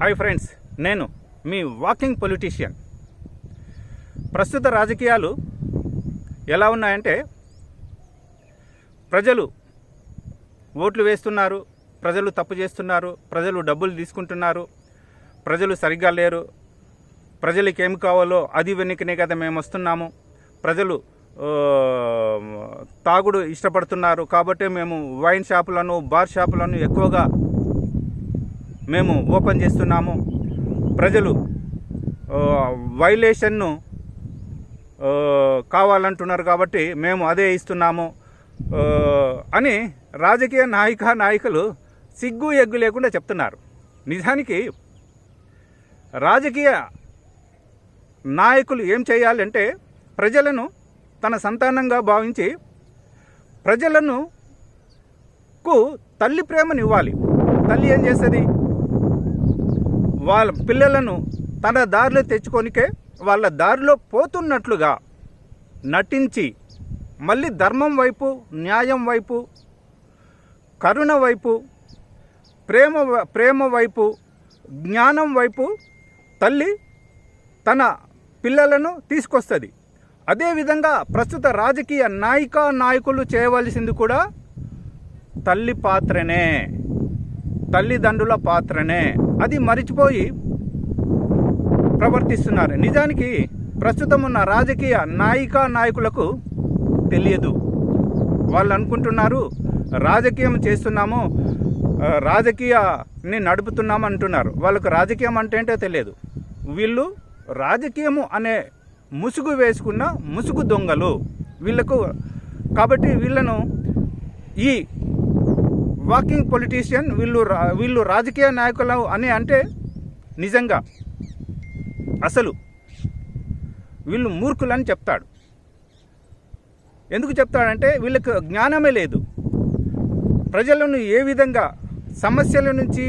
Hi friends నేను మీ walking politician. ప్రస్తుత రాజకీయాలు ఎలా ఉన్నాయంటే ప్రజలు ఓట్లు వేస్తున్నారు ప్రజలు తప్పు చేస్తున్నారు ప్రజలు డబ్బులు తీసుకుంటున్నారు ప్రజలు సరిగ్గా లేరు ప్రజలకు ఏమి కావాలో అది వెనుకనే కదా మేము వస్తున్నాము ప్రజలు తాగుడు ఇష్టపడుతున్నారు కాబట్టి మేము వైన్ షాపులను బార్ షాపులను ఎక్కువగా మేము ఓపెన్ చేస్తున్నాము. ప్రజలు వైలేషన్ను కావాలంటున్నారు కాబట్టి మేము అదే ఇస్తున్నాము. అని రాజకీయ నాయక నాయకులు సిగ్గు ఎగ్గు లేకుండా చెప్తున్నారు. నిజానికి రాజకీయ నాయకులు ఏం చేయాలంటే ప్రజలను తన సంతానంగా భావించి ప్రజలను కు తల్లి ప్రేమనివ్వాలి. తల్లి ఏం చేస్తుంది? వాళ్ళ పిల్లలను తన దారిలో తెచ్చుకొనికే వాళ్ళ దారిలో పోతున్నట్లుగా నటించి మళ్ళీ ధర్మం వైపు న్యాయం వైపు కరుణ వైపు ప్రేమ ప్రేమ వైపు జ్ఞానం వైపు తల్లి తన పిల్లలను తీసుకొస్తుంది. అదేవిధంగా ప్రస్తుత రాజకీయ నాయక నాయకులు చేయవలసింది కూడా తల్లి పాత్రనే. తల్లిదండ్రుల పాత్రనే. అది మరిచిపోయి ప్రవర్తిస్తున్నారు. నిజానికి ప్రస్తుతం ఉన్న రాజకీయ నాయిక నాయకులకు తెలియదు. వాళ్ళు అనుకుంటున్నారు రాజకీయం చేస్తున్నాము రాజకీయాన్ని నడుపుతున్నాము అంటున్నారు. వాళ్ళకు రాజకీయం అంటే ఏంటో తెలియదు. వీళ్ళు రాజకీయము అనే ముసుగు వేసుకున్న ముసుగు దొంగలు వీళ్ళకు. కాబట్టి వీళ్ళను ఈ వాకింగ్ పొలిటీషియన్ వీళ్ళు వీళ్ళు రాజకీయ నాయకులు అని అంటే నిజంగా అసలు వీళ్ళు మూర్ఖులని చెప్తాడు. ఎందుకు చెప్తాడంటే వీళ్ళకి జ్ఞానమే లేదు. ప్రజలను ఏ విధంగా సమస్యల నుంచి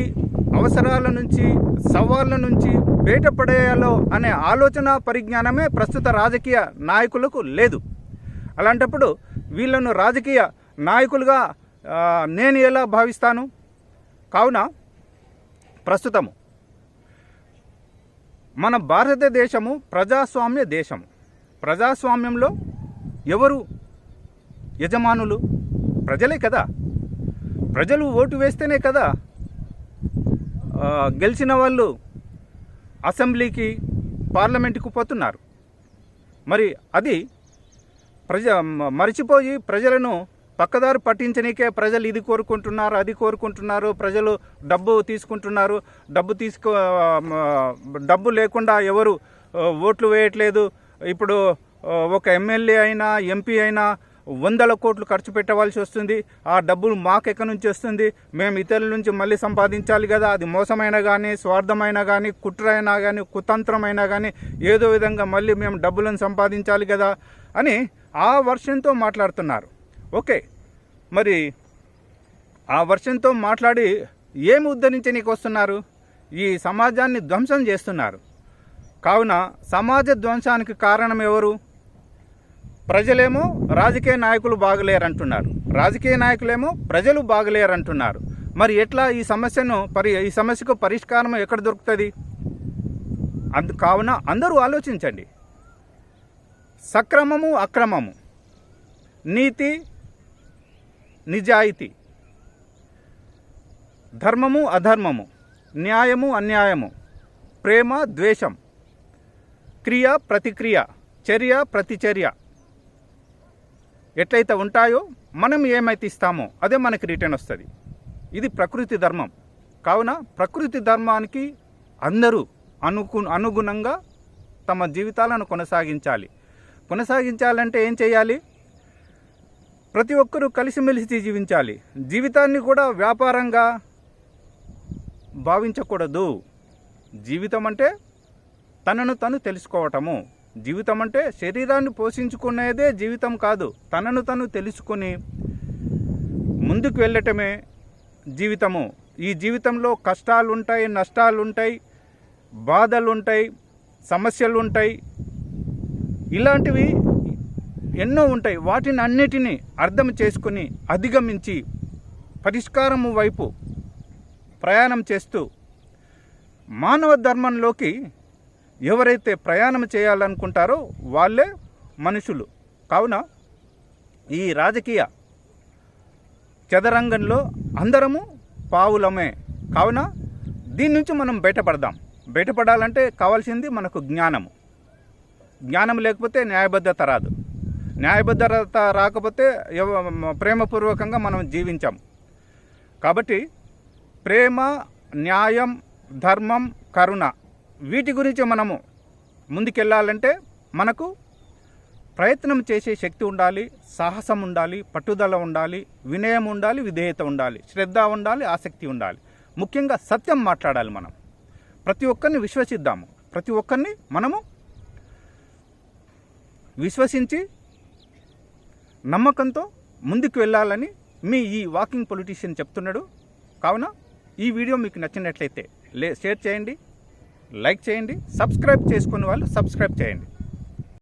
అవసరాల నుంచి సవాళ్ళ నుంచి బయటపడేయాలో అనే ఆలోచన పరిజ్ఞానమే ప్రస్తుత రాజకీయ నాయకులకు లేదు. అలాంటప్పుడు వీళ్ళను రాజకీయ నాయకులుగా నేను ఎలా భావిస్తాను? కావున ప్రస్తుతము. మన భారతదేశము ప్రజాస్వామ్య దేశము. ప్రజాస్వామ్యంలో ఎవరు యజమానులు? ప్రజలే కదా. ప్రజలు ఓటు వేస్తేనే కదా గెలిచిన వాళ్ళు అసెంబ్లీకి పార్లమెంటుకు పోతున్నారు. మరి అది ప్రజ మరిచిపోయి ప్రజలను పక్కదారు పట్టించనీకే ప్రజలు ఇది కోరుకుంటున్నారు అది కోరుకుంటున్నారు ప్రజలు డబ్బు తీసుకుంటున్నారు. డబ్బు తీసుకో డబ్బు లేకుండా ఎవరు ఓట్లు వేయట్లేదు. ఇప్పుడు ఒక ఎమ్మెల్యే అయినా ఎంపీ అయినా వందల కోట్లు ఖర్చు పెట్టవలసి వస్తుంది. ఆ డబ్బులు మాకు నుంచి వస్తుంది? మేము ఇతరుల నుంచి మళ్ళీ సంపాదించాలి కదా. అది మోసమైనా కానీ స్వార్థమైనా కానీ కుట్ర అయినా కానీ కుతంత్రమైనా కానీ ఏదో విధంగా మళ్ళీ మేము డబ్బులను సంపాదించాలి కదా అని ఆ వర్షంతో మాట్లాడుతున్నారు. ఓకే. మరి ఆ వర్షంతో మాట్లాడి ఏమి ఉద్ధరించనీకి వస్తున్నారు ఈ సమాజాన్ని ధ్వంసం చేస్తున్నారు. కావున సమాజ ధ్వంసానికి కారణం ఎవరు? ప్రజలేమో రాజకీయ నాయకులు బాగలేరంటున్నారు. రాజకీయ నాయకులేమో ప్రజలు బాగలేరంటున్నారు. మరి ఎట్లా ఈ సమస్యను పరి ఈ సమస్యకు పరిష్కారం ఎక్కడ దొరుకుతుంది? అందు కావున అందరూ ఆలోచించండి. సక్రమము అక్రమము. నీతి నిజాయితీ. ధర్మము అధర్మము న్యాయము అన్యాయము ప్రేమ ద్వేషం క్రియ ప్రతిక్రియ చర్య ప్రతిచర్య ఎట్లయితే ఉంటాయో మనం ఏమైతే ఇస్తామో అదే మనకి రిటర్న్ వస్తుంది. ఇది ప్రకృతి ధర్మం. కావున ప్రకృతి ధర్మానికి అందరూ అనుకు అనుగుణంగా తమ జీవితాలను కొనసాగించాలి. కొనసాగించాలంటే ఏం చేయాలి? ప్రతి ఒక్కరూ కలిసిమెలిసి జీవించాలి. జీవితాన్ని కూడా వ్యాపారంగా భావించకూడదు. జీవితం అంటే తనను తను తెలుసుకోవటము. జీవితం అంటే శరీరాన్ని పోషించుకునేదే జీవితం కాదు తనను తను తెలుసుకొని ముందుకు వెళ్ళటమే జీవితము. ఈ జీవితంలో కష్టాలు ఉంటాయి నష్టాలు ఉంటాయి బాధలు ఉంటాయి సమస్యలు ఉంటాయి ఇలాంటివి ఎన్నో ఉంటాయి. వాటిని అన్నిటినీ అర్థం చేసుకుని అధిగమించి పరిష్కారము వైపు ప్రయాణం చేస్తూ మానవ ధర్మంలోకి ఎవరైతే ప్రయాణం చేయాలనుకుంటారో వాళ్ళే మనుషులు. కావున ఈ రాజకీయ చదరంగంలో అందరము పావులమే. కావున దీని నుంచి మనం బయటపడదాం. బయటపడాలంటే కావాల్సింది మనకు జ్ఞానము. జ్ఞానం లేకపోతే న్యాయబద్ధత రాదు. న్యాయబద్ధత రాకపోతే ప్రేమపూర్వకంగా మనం జీవించాం. కాబట్టి ప్రేమ న్యాయం ధర్మం కరుణ వీటి గురించి మనము ముందుకెళ్ళాలంటే మనకు ప్రయత్నం చేసే శక్తి ఉండాలి సాహసం ఉండాలి పట్టుదల ఉండాలి వినయం ఉండాలి విధేయత ఉండాలి శ్రద్ధ ఉండాలి ఆసక్తి ఉండాలి. ముఖ్యంగా సత్యం మాట్లాడాలి మనం. ప్రతి ఒక్కరిని విశ్వసిద్దాము. ప్రతి ఒక్కరిని మనము విశ్వసించి నమ్మకంతో ముందుకు వెళ్ళాలని మీ ఈ వాకింగ్ పొలిటీషియన్ చెప్తున్నాడు. కావున ఈ వీడియో మీకు నచ్చినట్లయితే లే షేర్ చేయండి లైక్ చేయండి సబ్స్క్రైబ్ చేసుకునే వాళ్ళు సబ్స్క్రైబ్ చేయండి.